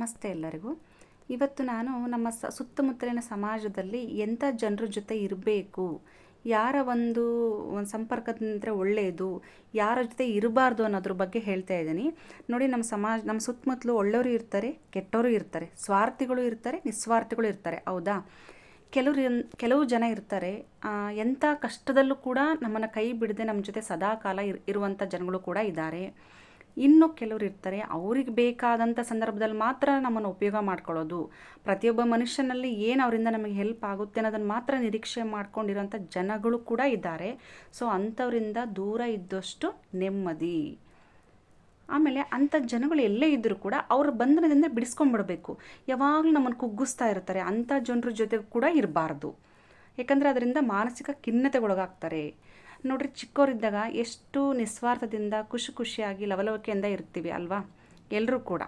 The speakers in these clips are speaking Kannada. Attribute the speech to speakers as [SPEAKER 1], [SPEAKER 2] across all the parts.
[SPEAKER 1] ನಮಸ್ತೆ ಎಲ್ಲರಿಗೂ. ಇವತ್ತು ನಾನು ನಮ್ಮ ಸ ಸುತ್ತಮುತ್ತಲಿನ ಸಮಾಜದಲ್ಲಿ ಎಂಥ ಜನರ ಜೊತೆ ಇರಬೇಕು? ಯಾರ ಒಂದು ಒಂದು ಸಂಪರ್ಕದಿಂದ ಒಳ್ಳೆಯದು ಯಾರ ಜೊತೆ ಇರಬಾರ್ದು ಅನ್ನೋದ್ರ ಬಗ್ಗೆ ಹೇಳ್ತಾ ಇದ್ದೀನಿ. ನೋಡಿ, ನಮ್ಮ ಸಮಾಜ ನಮ್ಮ ಸುತ್ತಮುತ್ತಲು ಒಳ್ಳೆಯವರು ಇರ್ತಾರೆ, ಕೆಟ್ಟವರು ಇರ್ತಾರೆ, ಸ್ವಾರ್ಥಿಗಳು ಇರ್ತಾರೆ, ನಿಸ್ವಾರ್ಥಿಗಳು ಇರ್ತಾರೆ, ಹೌದಾ? ಕೆಲವರು ಕೆಲವು ಜನ ಇರ್ತಾರೆ. ಎಂಥ ಕಷ್ಟದಲ್ಲೂ ಕೂಡ ನಮ್ಮನ್ನು ಕೈ ಬಿಡದೆ ನಮ್ಮ ಜೊತೆ ಸದಾ ಕಾಲ ಇರ್ ಇರುವಂಥ ಜನಗಳು ಕೂಡ ಇದ್ದಾರೆ. ಇನ್ನು ಕೆಲವರು ಇರ್ತಾರೆ, ಅವ್ರಿಗೆ ಬೇಕಾದಂಥ ಸಂದರ್ಭದಲ್ಲಿ ಮಾತ್ರ ನಮ್ಮನ್ನು ಉಪಯೋಗ ಮಾಡ್ಕೊಳ್ಳೋದು. ಪ್ರತಿಯೊಬ್ಬ ಮನುಷ್ಯನಲ್ಲಿ ಏನು ಅವರಿಂದ ನಮಗೆ ಹೆಲ್ಪ್ ಆಗುತ್ತೆ ಅನ್ನೋದನ್ನು ಮಾತ್ರ ನಿರೀಕ್ಷೆ ಮಾಡ್ಕೊಂಡಿರೋಂಥ ಜನಗಳು ಕೂಡ ಇದ್ದಾರೆ. ಸೊ ಅಂಥವರಿಂದ ದೂರ ಇದ್ದಷ್ಟು ನೆಮ್ಮದಿ. ಆಮೇಲೆ ಅಂಥ ಜನಗಳು ಎಲ್ಲೇ ಇದ್ದರೂ ಕೂಡ ಅವ್ರ ಬಂಧನದಿಂದ ಬಿಡಿಸ್ಕೊಂಡ್ಬಿಡ್ಬೇಕು ಯಾವಾಗಲೂ ನಮ್ಮನ್ನು ಕುಗ್ಗಿಸ್ತಾ ಇರ್ತಾರೆ, ಅಂಥ ಜನರ ಜೊತೆ ಕೂಡ ಇರಬಾರ್ದು. ಯಾಕಂದರೆ ಅದರಿಂದ ಮಾನಸಿಕ ಖಿನ್ನತೆಗೊಳಗಾಗ್ತಾರೆ. ನೋಡ್ರಿ ಚಿಕ್ಕವರಿದ್ದಾಗ ಎಷ್ಟು ನಿಸ್ವಾರ್ಥದಿಂದ ಖುಷಿ ಖುಷಿಯಾಗಿ ಲವಲವಿಕೆಯಿಂದ ಇರ್ತೀವಿ ಅಲ್ವಾ? ಎಲ್ಲರೂ ಕೂಡ.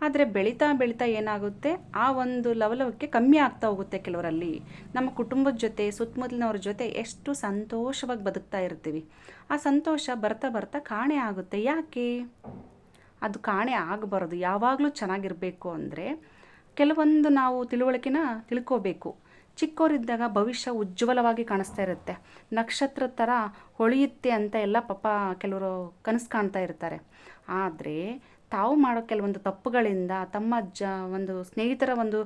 [SPEAKER 1] ಆದರೆ ಬೆಳೀತಾ ಬೆಳೀತಾ ಏನಾಗುತ್ತೆ? ಆ ಒಂದು ಲವಲವಿಕೆ ಕಮ್ಮಿ ಆಗ್ತಾ ಹೋಗುತ್ತೆ ಕೆಲವರಲ್ಲಿ. ನಮ್ಮ ಕುಟುಂಬದ ಜೊತೆ, ಸುತ್ತಮುತ್ತಲಿನವ್ರ ಜೊತೆ ಎಷ್ಟು ಸಂತೋಷವಾಗಿ ಬದುಕ್ತಾ ಇರ್ತೀವಿ. ಆ ಸಂತೋಷ ಬರ್ತಾ ಬರ್ತಾ ಕಾಣೆ ಆಗುತ್ತೆ. ಯಾಕೆ? ಅದು ಕಾಣೆ ಆಗಬಾರ್ದು. ಯಾವಾಗಲೂ ಚೆನ್ನಾಗಿರಬೇಕು ಅಂದರೆ ಕೆಲವೊಂದು ನಾವು ತಿಳುವಳಿಕೆನ ತಿಳ್ಕೋಬೇಕು. ಚಿಕ್ಕವರಿದ್ದಾಗ ಭವಿಷ್ಯ ಉಜ್ವಲವಾಗಿ ಕಾಣಿಸ್ತಾ ಇರುತ್ತೆ. ನಕ್ಷತ್ರ ಥರ ಹೊಳೆಯುತ್ತೆ ಅಂತ ಎಲ್ಲ ಪಾಪ ಕೆಲವರು ಕನಸು ಕಾಣ್ತಾ ಇರ್ತಾರೆ. ಆದರೆ ತಾವು ಮಾಡೋ ಕೆಲವೊಂದು ತಪ್ಪುಗಳಿಂದ, ತಮ್ಮ ಜ, ಒಂದು ಸ್ನೇಹಿತರ ಒಂದು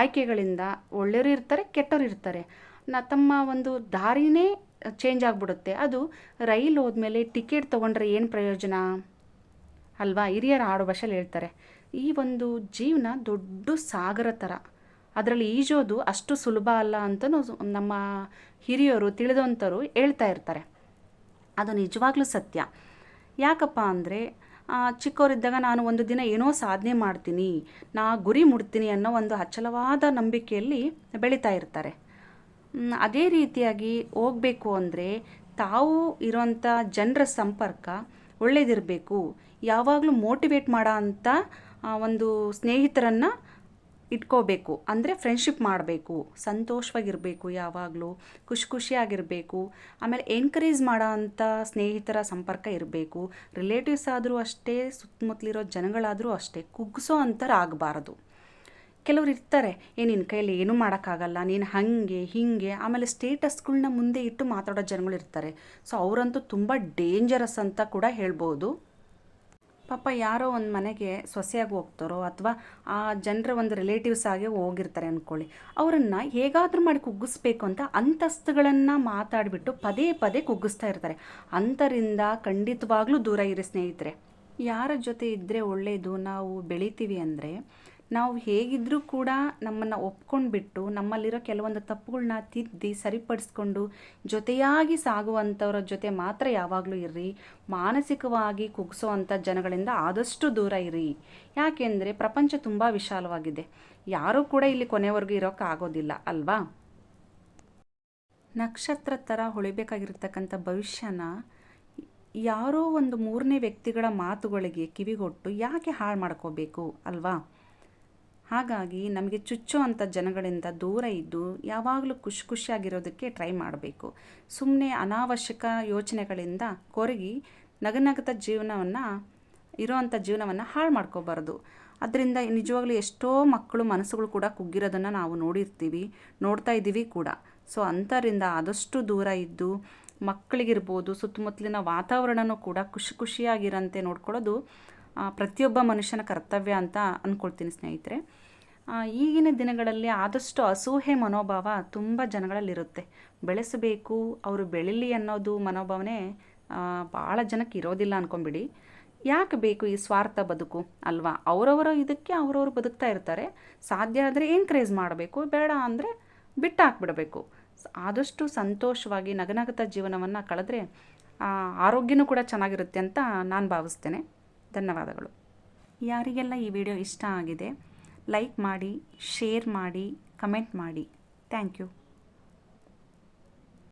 [SPEAKER 1] ಆಯ್ಕೆಗಳಿಂದ ಒಳ್ಳೆಯವರು ಇರ್ತಾರೆ, ಕೆಟ್ಟವರು ಇರ್ತಾರೆ. ನ, ತಮ್ಮ ಒಂದು ದಾರಿನೇ ಚೇಂಜ್ ಆಗಿಬಿಡುತ್ತೆ. ಅದು ರೈಲ್ ಹೋದ್ಮೇಲೆ ಟಿಕೆಟ್ ತೊಗೊಂಡ್ರೆ ಏನು ಪ್ರಯೋಜನ? ಅಲ್ವಾ? ಹಿರಿಯರ ಆಡು ಭಾಷೆಯಲ್ಲಿ ಹೇಳ್ತಾರೆ, ಈ ಒಂದು ಜೀವನ ದೊಡ್ಡ ಸಾಗರ ಥರ ಅದರಲ್ಲಿ ಈಜೋದು ಅಷ್ಟು ಸುಲಭ ಅಲ್ಲ ಅಂತಲೂ ನಮ್ಮ ಹಿರಿಯರು ತಿಳಿದಂಥವರು ಹೇಳ್ತಾ ಇರ್ತಾರೆ. ಅದು ನಿಜವಾಗ್ಲೂ ಸತ್ಯ. ಯಾಕಪ್ಪ ಅಂದರೆ ಚಿಕ್ಕವರಿದ್ದಾಗ ನಾನು ಒಂದು ದಿನ ಏನೋ ಸಾಧನೆ ಮಾಡ್ತೀನಿ, ನಾ ಗುರಿ ಮುಡ್ತೀನಿ ಅನ್ನೋ ಒಂದು ಅಚಲವಾದ ನಂಬಿಕೆಯಲ್ಲಿ ಬೆಳೀತಾ ಇರ್ತಾರೆ. ಅದೇ ರೀತಿಯಾಗಿ ಹೋಗಬೇಕು ಅಂದರೆ ತಾವು ಇರೋಂಥ ಜನರ ಸಂಪರ್ಕ ಒಳ್ಳೇದಿರಬೇಕು. ಯಾವಾಗಲೂ ಮೋಟಿವೇಟ್ ಮಾಡೋ ಅಂಥ ಒಂದು ಸ್ನೇಹಿತರನ್ನು ಇಟ್ಕೋಬೇಕು. ಅಂದರೆ ಫ್ರೆಂಡ್ಶಿಪ್ ಮಾಡಬೇಕು. ಸಂತೋಷವಾಗಿರಬೇಕು ಯಾವಾಗಲೂ. ಖುಷಿ ಖುಷಿಯಾಗಿರಬೇಕು. ಆಮೇಲೆ ಎನ್ಕರೇಜ್ ಮಾಡೋ ಅಂಥ ಸ್ನೇಹಿತರ ಸಂಪರ್ಕ ಇರಬೇಕು. ರಿಲೇಟಿವ್ಸ್ ಆದರೂ ಅಷ್ಟೇ, ಸುತ್ತಮುತ್ತಲಿರೋ ಜನಗಳಾದರೂ ಅಷ್ಟೇ ಕುಗ್ಗಿಸೋ ಅಂತರ ಆಗಬಾರದು ಕೆಲವ್ರು ಇರ್ತಾರೆ, ಏ ನಿನ್ನ ಕೈಯಲ್ಲಿ ಏನೂ ಮಾಡೋಕ್ಕಾಗಲ್ಲ. ನೀನು ಹಾಗೆ, ಹೀಗೆ. ಆಮೇಲೆ ಸ್ಟೇಟಸ್ಗಳನ್ನ ಮುಂದೆ ಇಟ್ಟು ಮಾತಾಡೋ ಜನಗಳು ಇರ್ತಾರೆ. ಸೊ ಅವರಂತೂ ತುಂಬ ಡೇಂಜರಸ್ ಅಂತ ಕೂಡ ಹೇಳ್ಬೋದು. ಪಾಪ ಯಾರೋ ಒಂದು ಮನೆಗೆ ಸೊಸೆಯಾಗಿ ಹೋಗ್ತಾರೋ ಅಥವಾ ಆ ಜನರ ಒಂದು ರಿಲೇಟಿವ್ಸ್ ಆಗಿ ಹೋಗಿರ್ತಾರೆ ಅಂದ್ಕೊಳ್ಳಿ ಅವರನ್ನು ಹೇಗಾದರೂ ಮಾಡಿ ಕುಗ್ಗಿಸ್ಬೇಕು ಅಂತ ಅಂತಸ್ತುಗಳನ್ನು ಮಾತಾಡಿಬಿಟ್ಟು ಪದೇ ಪದೇ ಕುಗ್ಗಿಸ್ತಾ ಇರ್ತಾರೆ. ಅಂಥರಿಂದ ಖಂಡಿತವಾಗ್ಲೂ ದೂರ ಇರಿ ಸ್ನೇಹಿತರೆ. ಯಾರ ಜೊತೆ ಇದ್ದರೆ ಒಳ್ಳೆಯದು ನಾವು ಬೆಳಿತೀವಿ ಅಂದರೆ ನಾವು ಹೇಗಿದ್ದರೂ ಕೂಡ ನಮ್ಮನ್ನು ಒಪ್ಕೊಂಡ್ಬಿಟ್ಟು ನಮ್ಮಲ್ಲಿರೋ ಕೆಲವೊಂದು ತಪ್ಪುಗಳನ್ನ ತಿದ್ದಿ ಸರಿಪಡಿಸ್ಕೊಂಡು ಜೊತೆಯಾಗಿ ಸಾಗುವಂಥವ್ರ ಜೊತೆ ಮಾತ್ರ ಯಾವಾಗಲೂ ಇರ್ರಿ. ಮಾನಸಿಕವಾಗಿ ಕುಗ್ಸೋ ಅಂಥ ಜನಗಳಿಂದ ಆದಷ್ಟು ದೂರ ಇರಿ. ಯಾಕೆಂದರೆ ಪ್ರಪಂಚ ತುಂಬ ವಿಶಾಲವಾಗಿದೆ. ಯಾರೂ ಕೂಡ ಇಲ್ಲಿ ಕೊನೆವರೆಗೂ ಇರೋಕ್ಕೆ ಆಗೋದಿಲ್ಲ, ಅಲ್ವಾ? ನಕ್ಷತ್ರ ಥರ ಹೊಳಿಬೇಕಾಗಿರ್ತಕ್ಕಂಥ ಭವಿಷ್ಯನ ಯಾರೋ ಒಂದು ಮೂರನೇ ವ್ಯಕ್ತಿಗಳ ಮಾತುಗಳಿಗೆ ಕಿವಿಗೊಟ್ಟು ಯಾಕೆ ಹಾಳು ಮಾಡ್ಕೋಬೇಕು, ಅಲ್ವಾ? ಹಾಗಾಗಿ ನಮಗೆ ಚುಚ್ಚೋ ಅಂಥ ಜನಗಳಿಂದ ದೂರ ಇದ್ದು ಯಾವಾಗಲೂ ಖುಷಿ ಖುಷಿಯಾಗಿರೋದಕ್ಕೆ ಟ್ರೈ ಮಾಡಬೇಕು. ಸುಮ್ಮನೆ ಅನಾವಶ್ಯಕ ಯೋಚನೆಗಳಿಂದ ಕೊರಗಿ ನಗನಗತ ಜೀವನವನ್ನು, ಇರೋವಂಥ ಜೀವನವನ್ನು ಹಾಳು ಮಾಡ್ಕೋಬಾರ್ದು. ಅದರಿಂದ ನಿಜವಾಗ್ಲೂ ಎಷ್ಟೋ ಮಕ್ಕಳು ಮನಸ್ಸುಗಳು ಕೂಡ ಕುಗ್ಗಿರೋದನ್ನು ನಾವು ನೋಡಿರ್ತೀವಿ, ನೋಡ್ತಾ ಇದ್ದೀವಿ ಕೂಡ. ಸೊ, ಅಂಥರಿಂದ ಆದಷ್ಟು ದೂರ ಇದ್ದು ಮಕ್ಕಳಿಗಿರ್ಬೋದು, ಸುತ್ತಮುತ್ತಲಿನ ವಾತಾವರಣನೂ ಕೂಡ ಖುಷಿ ಖುಷಿಯಾಗಿರಂತೆ ನೋಡ್ಕೊಳ್ಳೋದು ಪ್ರತಿಯೊಬ್ಬ ಮನುಷ್ಯನ ಕರ್ತವ್ಯ ಅಂತ ಅಂದ್ಕೊಳ್ತೀನಿ ಸ್ನೇಹಿತರೆ. ಈಗಿನ ದಿನಗಳಲ್ಲಿ ಆದಷ್ಟು ಅಸೂಹೆ ಮನೋಭಾವ ತುಂಬ ಜನಗಳಲ್ಲಿರುತ್ತೆ. ಬೆಳೆಸಬೇಕು, ಅವರು ಬೆಳೀಲಿ ಅನ್ನೋದು ಮನೋಭಾವನೆ ಭಾಳ ಜನಕ್ಕೆ ಇರೋದಿಲ್ಲ ಅಂದ್ಕೊಂಬಿಡಿ ಯಾಕೆ ಬೇಕು ಈ ಸ್ವಾರ್ಥ ಬದುಕು ಅಲ್ವಾ? ಅವರವರ ಇದಕ್ಕೆ ಅವರವರು ಬದುಕ್ತಾ ಇರ್ತಾರೆ. ಸಾಧ್ಯ ಆದರೆ ಎನ್ಕರೇಜ್ ಮಾಡಬೇಕು, ಬೇಡ ಅಂದರೆ ಬಿಟ್ಟು ಹಾಕ್ಬಿಡಬೇಕು ಸ- ಆದಷ್ಟು ಸಂತೋಷವಾಗಿ ನಗನಗತ ಜೀವನವನ್ನು ಕಳೆದ್ರೆ ಆರೋಗ್ಯನೂ ಕೂಡ ಚೆನ್ನಾಗಿರುತ್ತೆ ಅಂತ ನಾನು ಭಾವಿಸ್ತೇನೆ. ಧನ್ಯವಾದಗಳು. ಯಾರಿಗೆಲ್ಲ ಈ ವಿಡಿಯೋ ಇಷ್ಟ ಆಗಿದೆ ಲೈಕ್ ಮಾಡಿ ಶೇರ್ ಮಾಡಿ ಕಮೆಂಟ್ ಮಾಡಿ. Thank you.